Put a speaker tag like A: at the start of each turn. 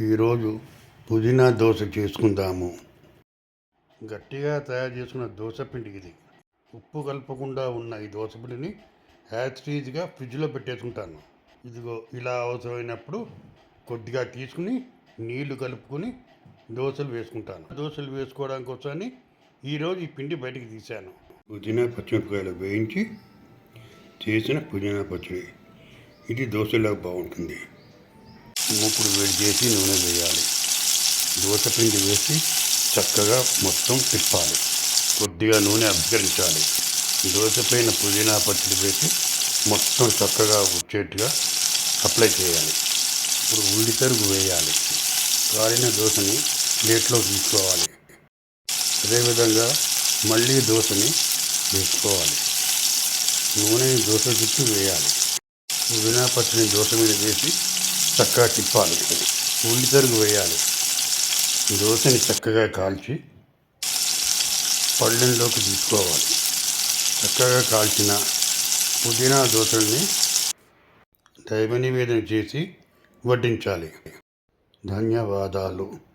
A: ఈరోజు పుదీనా దోశ చేసుకుందాము. గట్టిగా తయారు చేసుకున్న దోశ పిండి ఇది. ఉప్పు కలపకుండా ఉన్న ఈ దోశ పిండిని యాజ్గా ఫ్రిడ్జ్లో పెట్టేసుకుంటాను. ఇదిగో ఇలా అవసరమైనప్పుడు కొద్దిగా తీసుకుని నీళ్ళు కలుపుకొని దోశలు వేసుకుంటాను. దోశలు వేసుకోవడానికి వచ్చని ఈరోజు ఈ పిండి బయటికి తీశాను. పుదీనా పచ్చిమిరపకాయలు వేయించి చేసిన పుదీనా పచ్చడి. ఇది దోశలో బాగుంటుంది. మూపుడు వేడి చేసి నూనె వేయాలి. దోశ పిండి వేసి చక్కగా మొత్తం తిప్పాలి. కొద్దిగా నూనె అభ్యరించాలి దోశ పైన పుదీనా పచ్చడి వేసి మొత్తం చక్కగా వచ్చేట్టుగా అప్లై చేయాలి. ఇప్పుడు ఉల్లి తరుగు వేయాలి. కాలిన దోశని ప్లేట్లో తీసుకోవాలి. అదేవిధంగా మళ్ళీ దోశని వేసుకోవాలి. నూనెని దోశ చుట్టూ వేయాలి. పుదీనా పచ్చడిని దోశ మీద వేసి చక్కగా తిప్పాలి. ఉల్లి తరుగు వేయాలి. దోశని చక్కగా కాల్చి పళ్ళెంలోకి తీసుకోవాలి. చక్కగా కాల్చిన పుదీనా దోశల్ని దైవ నివేదన చేసి వడ్డించాలి. ధన్యవాదాలు.